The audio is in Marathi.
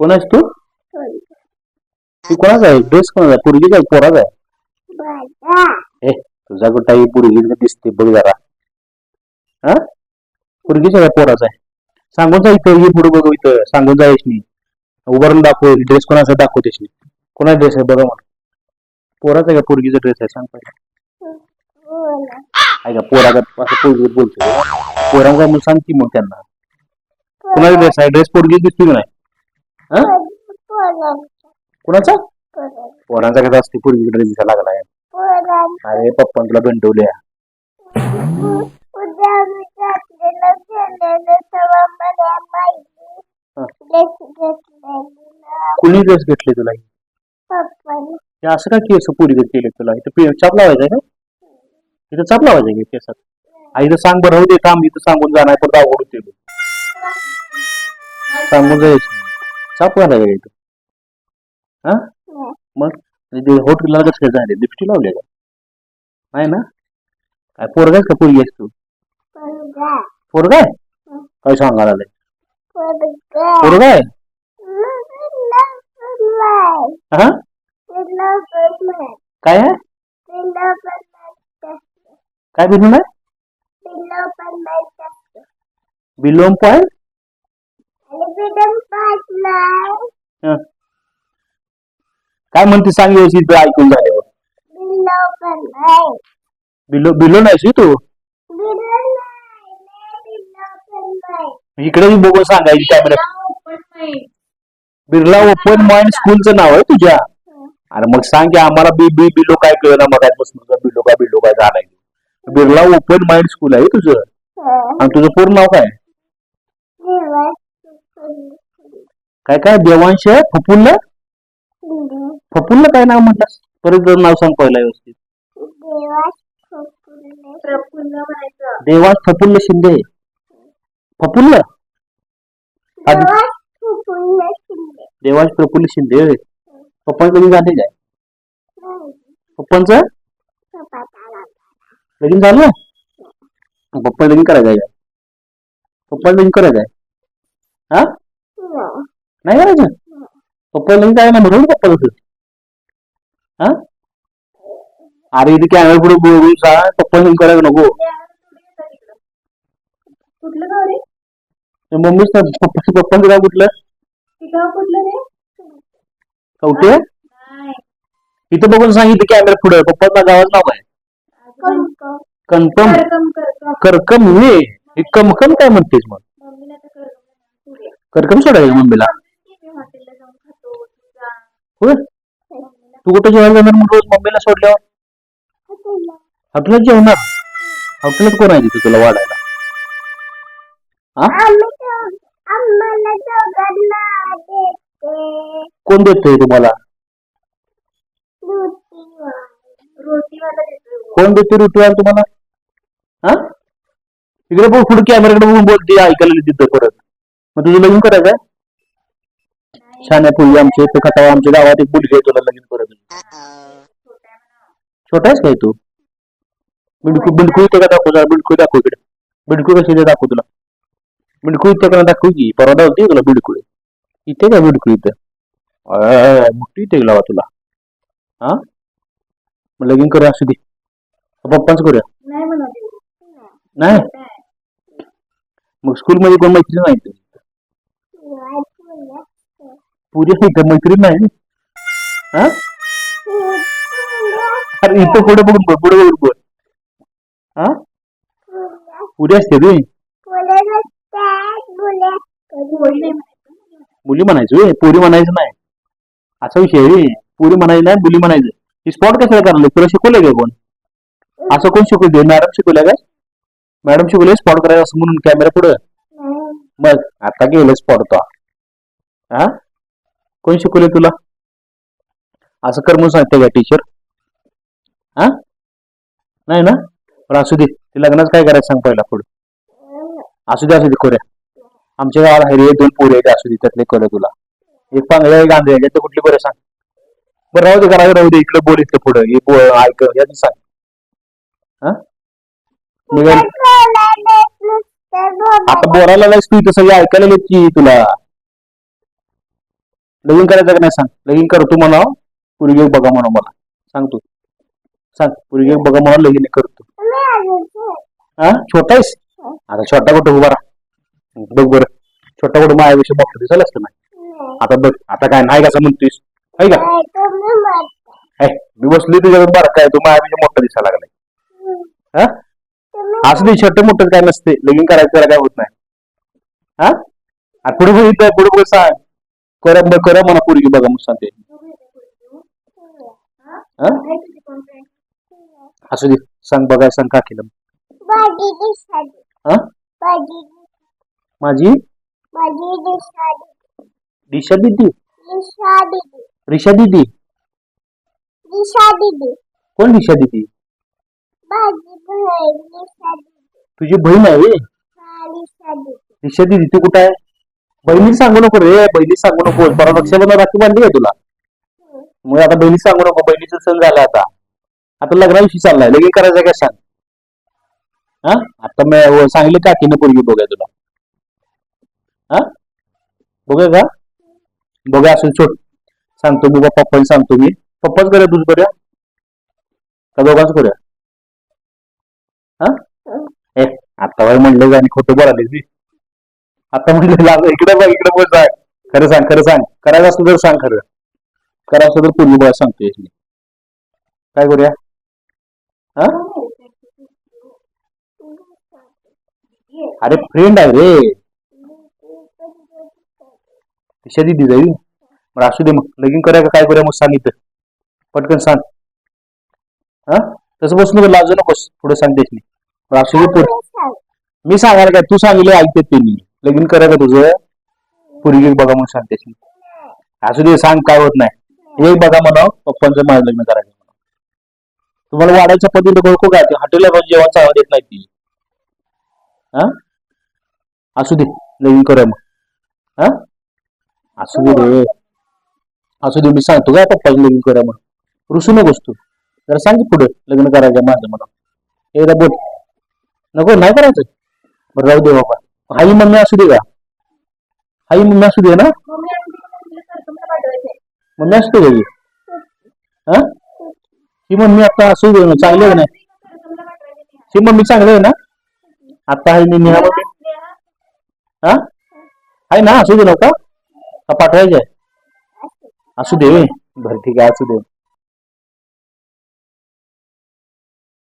कोण आहेस तू? तू कोणाचा आहे? ड्रेस कोणाचा आहे? पोरगीचा आहे? पोराचा आहे? ए तुझा कुठं पोरगी दिसते बघ जरा. हा? पोरगीचा आहे पोराचा आहे? सांगून जा इथं. ये पुढे बघू इथं. सांगून जायच नाही उभारून दाखव. ड्रेस कोणाचा दाखवतेस नाही कोणाचा ड्रेस आहे? बघा मला पोराचा आहे का पोरगीचा ड्रेस आहे? सांग पाहिजे आहे का? पोराचा असं पोरगी बोलतो. पोरा काय मग त्यांना. कोणाचा ड्रेस आहे? ड्रेस पोरगी दिसते की नाही? हा कुणाचा? पोरांचा कसा असतो पूर्वी ड्रेस दिसायला लागलाय. अरे पप्पा तुला गंटवल्या कुणी ड्रेस घेतले तुला? हे असं का केस पोरी केले तुला? इथं पे- चाप लावायचा आहे का? इथं चाप लावायचा का केसात? आई तर सांग बरं होते काम इथं सांगून जाणार परत अवघड होते सांगून जायचं. घालायचा का इथं हा? नाही. मग ते हॉटेलला कसं काय झाले? लिपस्टिक लावले का? नाही ना? काय पोरगाच का पोरगी आहेस तू? पोरगा. आहे? काय सांगायला आलंय पोरगा. आहे? हा. काय आहे? काय बिलून आहे. बिलोम पॉय काय म्हणते? सांग व्यवस्थित ऐकून झाल्यावर बिलो बिलो बिलो नाही तू? इकडे बघून सांगायची कॅमेरा बिर्ला ओपन माइंड स्कूलचं नाव आहे तुझ्या. अरे मग सांग की आम्हाला बी बी बिलो काय कळलं मग बसून बिलो काय बिलो काय झालाय. बिर्ला ओपन माइंड स्कूल आहे तुझं. आणि तुझं पूर्ण नाव काय? काय काय? देवांश फपुल्ल फपुल्ल काय नाव म्हटलं? परत नाव सांग पहिला व्यवस्थित. देवांश फपुल्ल शिंदे. फपुल्ल देवांश प्रफुल्ल शिंदे. पप्पांचं लगीन झाले काय? पप्पांचं? लगीन झालं? पप्पा लगीन करायचं आहे? पप्पा लगीन करायचं आहे हा? नाही करायचं? पप्पा लगीन काय ना म्हणून पप्पा तसं हा? अरे इथे कॅमेरा पुढे बोलून सांग. पप्पा लगीन करायचं नको. कुठलं गाव रे? ते मम्मीच ना पप्पा पप्पांचं गाव कुठलं? ते गाव कुठलं रे? कवटे नाही. इथं बघून सांग इथे कॅमेरा पुढे. पप्पाचं गावाचं नाव आहे कन्फर्म करकम करकम करकम हे. हे कमकम काय म्हणतेस मग? मम्मीला तर करकम पुढे. करकम सोडायचं मम्मीला हॉटेलला जाऊन खातो तुझा होय? तू कुठं जेवायला जाणार मग रोज मम्मीला सोडल्यावर? हॉटेलात जेवणार? हॉटेलात कोण आहे तिथे तुला वाढायला? हा देते. कोण देतोय तुम्हाला. रोटीवाला कोण देतोय रुटीवार तुम्हाला? हा तिकडे बघ पुढे कॅमेराकडे बघून बोलते ऐकायला तिथं परत. मग तुझं लग्न करायचं आहे? छान आहे पूर्वी आमच्या इथं खटावा आमच्या गावात एक मुलगी आहे तुला लगीन परत छोटा आहेस काय तू? बिडकू बिडकू इथे का दाखव जरा बिडकू दाखव इकडे. बिडकू कशी इथे दाखव तुला. बिडकू इथे का दाखव की परवा होती तुला बिडकू? इथे का बिडकू इथं? मोठी इथे लावा तुला. हा? लगीन करूया असू दे. पप्पाच करूया. नाही मग स्कूल मध्ये कोण मैत्रीण नाही? पुरी आहे का मैत्रीण नाही? हा? अरे इथं पुढे बघून बघ पुढे बघून बघ. हा? पुरी असते रे. मुली म्हणायचं रे पोरी म्हणायचं नाही. असा विषय आहे रे. पुरी म्हणायचं नाही मुली म्हणायचं. ही स्पॉट कशाला करायला तुला शिकवलंय का कोण? असं कोण शिकवले मॅडम शिकवल्या का? मॅडम शिकवले स्पॉट करायचं असं म्हणून कॅमेरा पुढे. मग आता गेलं स्पॉट तो. हा? कोण शिकवले तुला? असं कर म्हणून सांगते का टीचर हा? नाही ना? पण असू दे ते लग्नाचं काय करायचं सांग पहिला पुढे. असू दे असू दे खोऱ्या. आमच्या गावात आहे रे दोन पोरी आहेत असू दे त्यातले कळ तुला. एक पांगळ्या एक आंधळ्या याच्यात कुठली बरं सांग. बरं राहू दे करायचं राहू दे इकडे बोल इथं पुढे हे बो ऐक याचं सांग. हा? निघाल. आता बोलायला लागलास तू इथं सगळे ऐकायला येत की तुला. लगीन करायचं का नाही सांग? लगीन करतो म्हणा पुरगी एक बघा म्हणा मला. सांग तू. सांग पुरगी एक बघा म्हणा लगीन करतो हा? छोटा आहेस? आता छोटा कुठं उभा राहा. बघ बरं. छोटा कुठं माझ्यापेक्षा बघतो दिसायला असतं नाही. आता बघ आता काय नाही कसं म्हणतोयस? आहे का? मी बसली तुझ्या बरं काय? तू माझ्यापेक्षा मोठं दिसायला लागलाय. हा? असं नाही छोटं मोठं काय नसते लगीन करायचं काय होत नाही. हा? पुढे पुढे पुढे पुढे सांग. करा बघ करा म्हणा पोरगी बघा मग सांगते हा? असू दे सांग बघा सांग का केलं माझी दिसाडी. हा माझी माझी माझी दिसाडी. दिशा दिदी दिशा दिदी. रिशा दिदी दिशा दिदी. कोण दिशा दिदी माझी बहीण दिशा दिदी. तुझी बहीण आहे व्हय? हा, दिशा दिदी. दिदी तू कुठं आहे बहिणी सांगू नको रे बहिणी सांगू नको. परत रक्षाबंधन राखी बांधली आहे तुला? मग आता बहिणी सांगू नको बहिणीचा सण झाला आता. आता लग्नाविषयी चाललाय लगे करायचं काय सांग हा? आता मी व- सांगितलं काकीने पोरगी बघाय तुला. हा? बघूया का? बघा असेल छोट सांगतो मी बा पप्पानी सांगतो मी. पप्पाच करूया तुझ करूया? का दोघांच करूया? हा? ए आता वय म्हणलं आणि खोटं बोलालीस मी आता म्हटलं लाग इकडे बघ इकडे बघ जाय खरं सांग खरं सांग. करायचं असलं तर सांग खरं. करायचं असलं तर पूर्वी बघा सांगतोय काय करूया? हा? अरे फ्रेंड आहे रे. दिशा दिदी जाईल मग असू दे मग. लगीन करूया का? काय करूया मग सांग इथं. पटकन सांग. हा? तसं बस नको लाजू नकोस. पुढे सांगतेस मी. असू दे मी सांगायला काय? तू सांगितलं ऐकते त्यांनी लगीन करा का तुझं. पोरगी बघा म्हणून सांगतेस असू दे सांग काय होत नाही. एक बघा म्हणा पप्पांचं माझं लग्न करायचं तुम्हाला वाढायच्या पद्धती ओळखू ते हॉटेलला जेवण चांगलं देत नाही ती. हा? असू दे लगीन करा मग. हा? असू दे रे. असू दे मी सांगतो काय पप्पाचं लगीन करा मग. रुसू नकोस तू. जरा सांग पुढे लग्न करायचं माझं म्हणा एकदा बोल. नको नाही करायचं? बरं राहू दे बाबा. हाई मम्मी असू दे का? हाई मम्मी असू दे ना? मम्मी असते का ही? हा मम्मी आता असू दे ना चांगली आहे नाही. ही मम्मी चांगली आहे ना? आता आहे मी नेहा मम्मी हा? आहे ना असू दे नका का पाठवायचे असू दे. बरं ठीक आहे असू दे.